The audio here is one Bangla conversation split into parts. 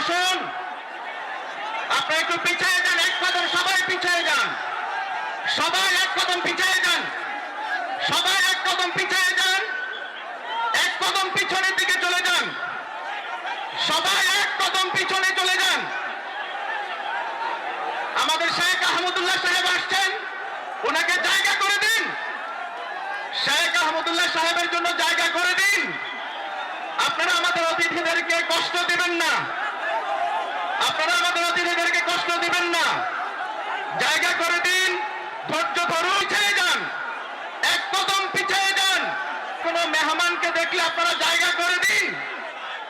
বসুন। আপনারা একটু পিছিয়ে যান, এক কদম সবাই পিছিয়ে যান। সবাই এক কদম পিছিয়ে যান। সবাই এক কদম পিছিয়ে যান। এক কদম পিছনের দিকে চলে যান। সবাই এক কদম পিছনে চলে যান। আমাদের শেখ আহমদুল্লাহ সাহেব আসছেন। ওনাকে জায়গা করে দিন। শেখ আহমদুল্লাহ সাহেবের জন্য জায়গা করে দিন। আপনারা আমাদের অতিথিদেরকে কষ্ট দেবেন না। আপনারা আমাদের অতিথিদেরকে কষ্ট দিবেন না। জায়গা করে দিন, ধৈর্য যান। এক কদম পিছিয়ে যান। কোন মেহমানকে দেখলে আপনারা জায়গা করে দিন,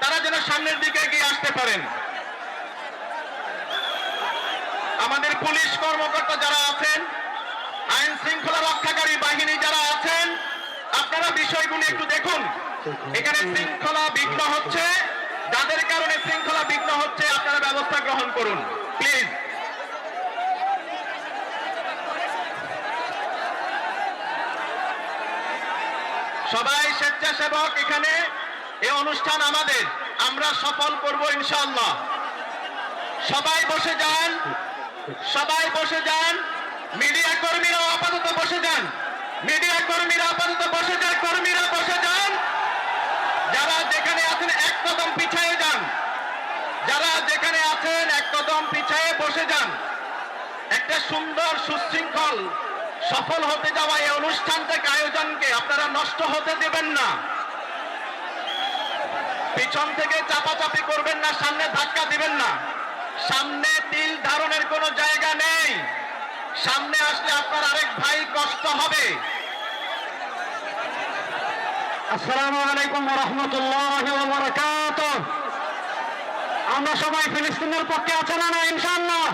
তারা যেন সামনের দিকে আসতে পারেন। আমাদের পুলিশ কর্মকর্তা যারা আছেন, আইন শৃঙ্খলা রক্ষাকারী বাহিনী যারা আছেন, আপনারা বিষয়গুলি একটু দেখুন। এখানে শৃঙ্খলা বিঘ্ন হচ্ছে। যাদের কারণে শৃঙ্খলা বিঘ্ন হচ্ছে ব্যবস্থা গ্রহণ করুন, প্লিজ। সবাই স্বেচ্ছাসেবক, এখানে এই অনুষ্ঠান আমাদের, আমরা সফল করব ইনশাআল্লাহ। সবাই বসে যান, সবাই বসে যান, মিডিয়া কর্মীরা আপাতত বসে যান, মিডিয়া কর্মীরা আপাতত বসে যান, কর্মীরা বসে যান যারা যেখানে আছেন এক কদম পিছিয়ে যান যারা যেখানে আছেন এক কদম পিছিয়ে বসে যান একটা সুন্দর সুশৃঙ্খল সফল হতে যাওয়া এই অনুষ্ঠানটাকে আয়োজনকে আপনারা নষ্ট হতে দেবেন না। পিছন থেকে চাপাচাপি করবেন না, সামনে ধাক্কা দিবেন না। সামনে তিল ধারণের কোনো জায়গা নেই। সামনে আসলে আপনার আরেক ভাই কষ্ট হবে। আসসালামু আলাইকুম রহমতুল্লাহ আমরা সবাই ফিলিস্তিনের পক্ষে আছে না না ইনশাল্লাহ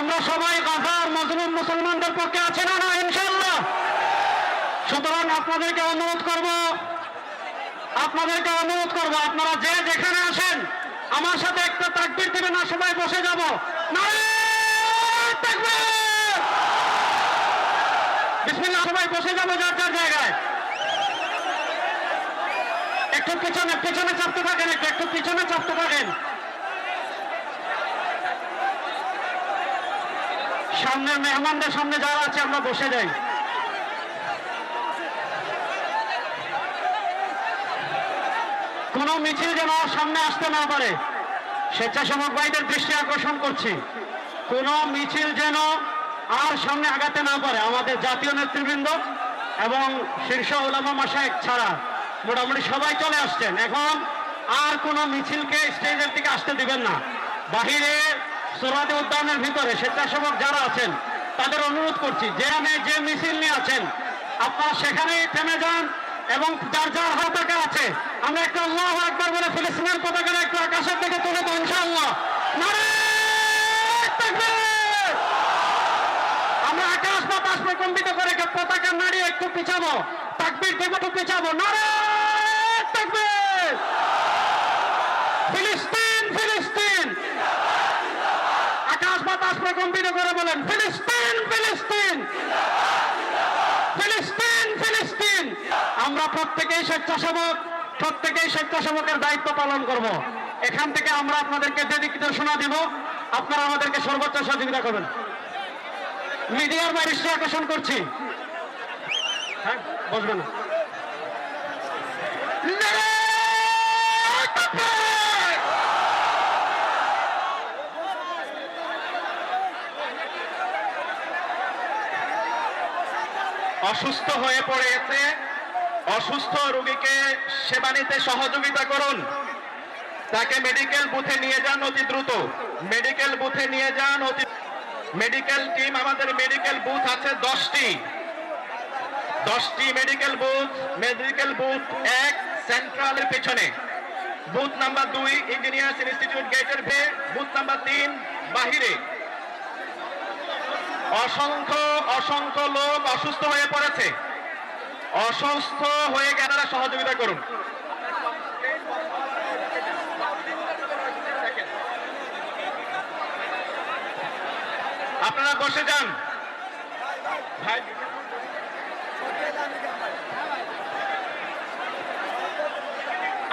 আমরা সবাই গাজার মজলুম মুসলমানদের পক্ষে আছে না না ইনশাল্লাহ সুতরাং আপনাদেরকে অনুরোধ করব, আপনাদেরকে অনুরোধ করব, আপনারা যে যেখানে আসেন আমার সাথে একটা তাকবির দেবেন না, সবাই বসে যাব। বিসমিল্লাহ, সবাই বসে যাব যার যার জায়গায়। একটু পিছনে পিছনে চাপতে থাকেন একটু পিছনে চাপতে সামনের মেহমানদের সামনে যারা আছে, আমরা বসে যাই। কোনো মিছিল যেন সামনে আসতে না পারে, স্বেচ্ছাসেবক ভাইদের দৃষ্টি আকর্ষণ করছি। কোনো মিছিল যেন আর সামনে আগাতে না পারে, আমাদের জাতীয় নেতৃবৃন্দ এবং শীর্ষ ওলামা মাসায়েক ছাড়া মোটামুটি সবাই চলে আসছেন। এখন আর কোনো মিছিলকে স্টেজের দিকে আসতে দিবেন না। বাহিরে সোরাদি উদ্যানের ভিতরে স্বেচ্ছাসেবক যারা আছেন, তাদের অনুরোধ করছি, যেখানে যে মিছিল নিয়ে আছেন, আপনারা সেখানেই থেমে যান এবং যার যার পতাকা আছে, আমরা একটু আল্লাহ একবার বলে ফিলিস্তিনের পতাকাটা একটু আকাশের দিকে তুলে দেবো তাকবীর! আমরা আকাশ বাতাস প্রকম্পিত করে পতাকা নাড়িয়ে একটু পিছাবো, তাকবির দেবো একটু পিছাবো নারায়ে তাকবীর! ফিলিস্তিন ফিলিস্তিন বাতাস প্রকম্পিত করে বলেন, ফিলিস্তিন ফিলিস্তিন! ফিলিস্তিন ফিলিস্তিন! আমরা প্রত্যেকেই স্বেচ্ছাসেবক, প্রত্যেকেই স্বেচ্ছাসেবকের দায়িত্ব পালন করব। এখান থেকে আমরা আপনাদেরকে যে নির্দেশনা দিব, আপনারা আমাদেরকে সর্বোচ্চ সহযোগিতা করবেন। মিডিয়ার বাইরে আকর্ষণ করছি। হ্যাঁ বসবেন। নারায়ে অসুস্থ হয়ে পড়েছে। অসুস্থ রোগীকে সেবা নিতে সহযোগিতা করুন। তাকে মেডিকেল বুথে নিয়ে যান অতি দ্রুত। মেডিকেল বুথে নিয়ে যান অতি মেডিকেল টিম আমাদের মেডিকেল বুথ আছে দশটি। দশটি মেডিকেল বুথ মেডিকেল বুথ এক সেন্ট্রালের পেছনে। বুথ নাম্বার দুই ইঞ্জিনিয়ার্স ইনস্টিটিউট গেটের ভে বুথ নাম্বার তিন, বাহিরে। অসংখ্য অসংখ্য লোক অসুস্থ হয়ে পড়েছে। অসুস্থ হয়ে গেলে সহযোগিতা করুন। আপনারা বসে যান।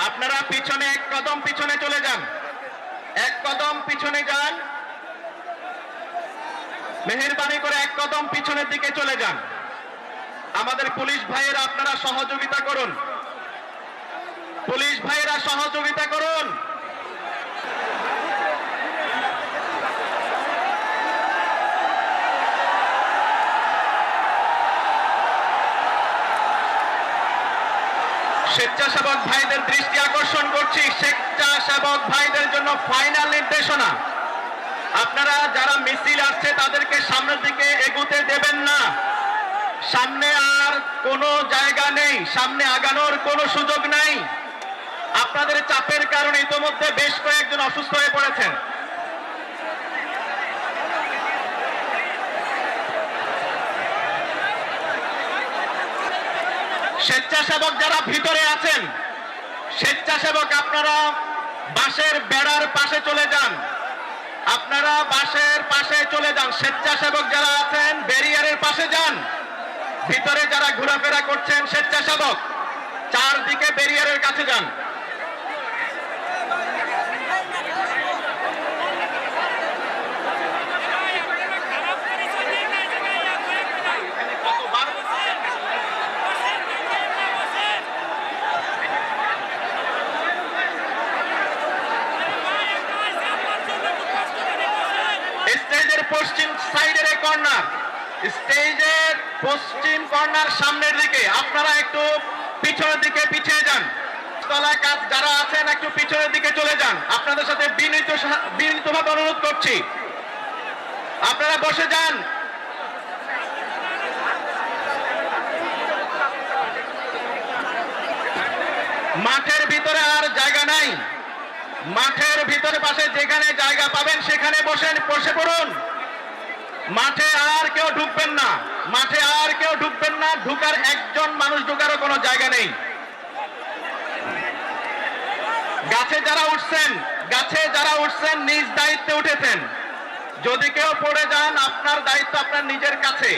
আপনারা পিছনে, এক কদম পিছনে চলে যান। এক কদম পিছনে যান। মেহেরবানি করে এক কদম পিছনের দিকে চলে যান। আমাদের পুলিশ ভাইয়েরা, আপনারা সহযোগিতা করুন। পুলিশ ভাইয়েরা, সহযোগিতা করুন। স্বেচ্ছাসেবক ভাইদের দৃষ্টি আকর্ষণ করছি। স্বেচ্ছাসেবক ভাইদের জন্য ফাইনাল নির্দেশনা। আপনারা যারা মিছিল আসছে, তাদেরকে সামনের দিকে এগুতে দেবেন না। সামনে আর কোনো জায়গা নেই, সামনে আগানোর কোনো সুযোগ নাই। আপনাদের চাপের কারণে ইতোমধ্যে বেশ কয়েকজন অসুস্থ হয়ে পড়েছেন। স্বেচ্ছাসেবক যারা ভিতরে আছেন, স্বেচ্ছাসেবক আপনারা বাসের বেড়ার পাশে চলে যান। আপনারা বাসের পাশে চলে যান। স্বেচ্ছাসেবক যারা আছেন, ব্যারিয়ারের পাশে যান। ভিতরে যারা ঘোরাফেরা করছেন, স্বেচ্ছাসেবক, চারদিকে ব্যারিয়ারের কাছে যান। পশ্চিম সাইডের এই কর্নার। স্টেজের পশ্চিম কর্নার সামনের দিকে। আপনারা একটু পিছনের দিকে পিছিয়ে যান। তলায় কাজ যারা আছেন, একটু পিছনের দিকে চলে যান। আপনাদের সাথে বিনীত বিনীতভাবে অনুরোধ করছি। আপনারা বসে যান। মাঠের ভিতরে আর জায়গা নাই। মাঠের ভিতরে পাশে যেখানে জায়গা পাবেন, সেখানে বসেন, বসে পড়ুন। মাঠে আর কেউ ঢুকবেন না। মাঠে আর কেউ ঢুকবেন না। ঢুকার একজন মানুষ ঢুকারও কোনো জায়গা নেই। গাছে যারা উঠছেন, গাছে যারা উঠছেন, নিজ দায়িত্বে উঠেছেন। যদি কেউ পড়ে যান, আপনার দায়িত্ব আপনার নিজের কাছে।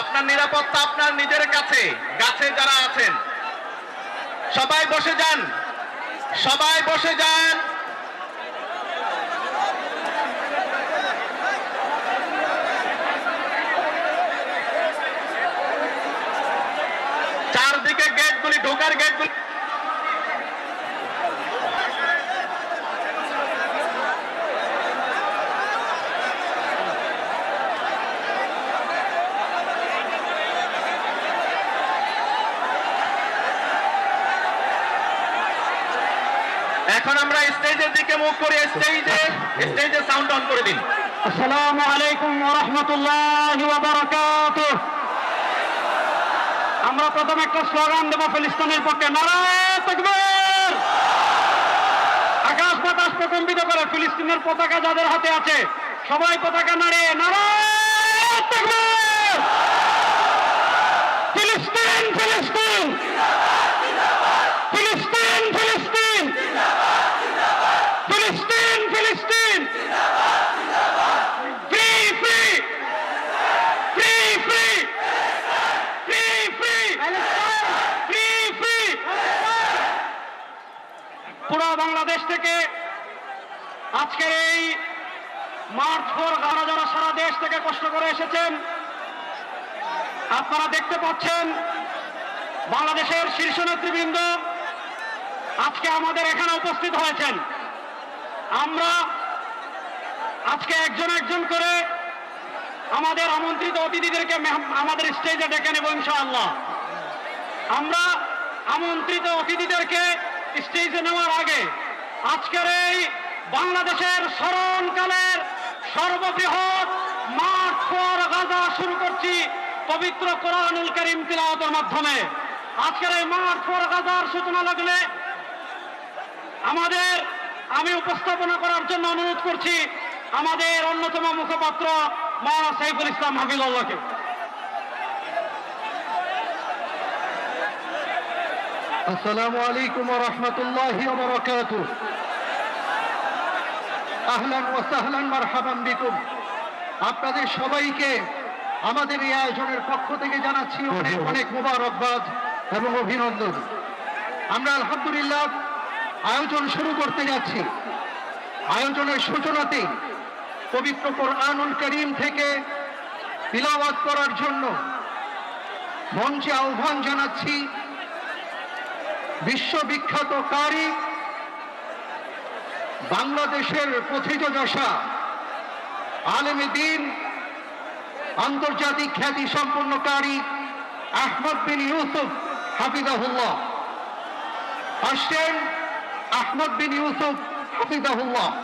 আপনার নিরাপত্তা আপনার নিজের কাছে। গাছে যারা আছেন, সবাই বসে যান। সবাই বসে যান চারদিকে গেটগুলি ঢোকার গেটগুলি এখন আমরা দিকে মুখ করে স্টেজে স্টেজে সাউন্ড অন করে দিন। আসসালামু আলাইকুম ওয়া রাহমাতুল্লাহি ওয়া রহমতুল্লাহ আমরা প্রথমে একটা স্লোগান দেব ফিলিস্তিনের পক্ষে, নারায় তকবীর। আকাশ বাতাস প্রকম্পিত করে, ফিলিস্তিনের পতাকা যাদের হাতে আছে, সবাই পতাকা নাড়ে নারায় তকবীর। আপনারা দেখতে পাচ্ছেন বাংলাদেশের শীর্ষ নেতৃবৃন্দ আজকে আমাদের এখানে উপস্থিত হয়েছেন। আমরা আজকে একজন একজন করে আমাদের আমন্ত্রিত অতিথিদেরকে আমাদের স্টেজে ডেকে নেব ইনশাআল্লাহ। আমরা আমন্ত্রিত অতিথিদেরকে স্টেজে নেওয়ার আগে আজকের এই বাংলাদেশের স্মরণকালের সর্ববৃহৎ মাঠ ফর গাজা শুরু করছি। পবিত্র কোরআনুল করিম তিলাওয়াতের মাধ্যমে আজকের এই মাঠ পর গাজার সূচনা লাগলে আমাদের আমি উপস্থাপনা করার জন্য অনুরোধ করছি আমাদের অন্যতম মুখপাত্র মা সাইফুল ইসলাম হাবিবুল্লাহকে আসসালামু আলাইকুম রহমতুল্লাহ বরকাত আহলান ওয়াসাহলান মারহাবান বিকুম। আপনাদের সবাইকে আমাদের এই আয়োজনের পক্ষ থেকে জানাচ্ছি অনেক অনেক মোবারকবাদ এবং অভিনন্দন। আমরা আলহামদুলিল্লাহ আয়োজন শুরু করতে যাচ্ছি। আয়োজনের সূচনাতে পবিত্র কোরআনুল করিম থেকে তিলাওয়াত করার জন্য মঞ্চে আহ্বান জানাচ্ছি। বিশ্ববিখ্যাত কারি বাংলাদেশের প্রথিতযশা, আলেমে দিন আন্তর্জাতিক খ্যাতি সম্পন্ন কারি আহমদ বিন ইউসুফ হাফিজাহুল্লাহ। আসছেন আহমদ বিন ইউসুফ হাফিজাহুল্লাহ।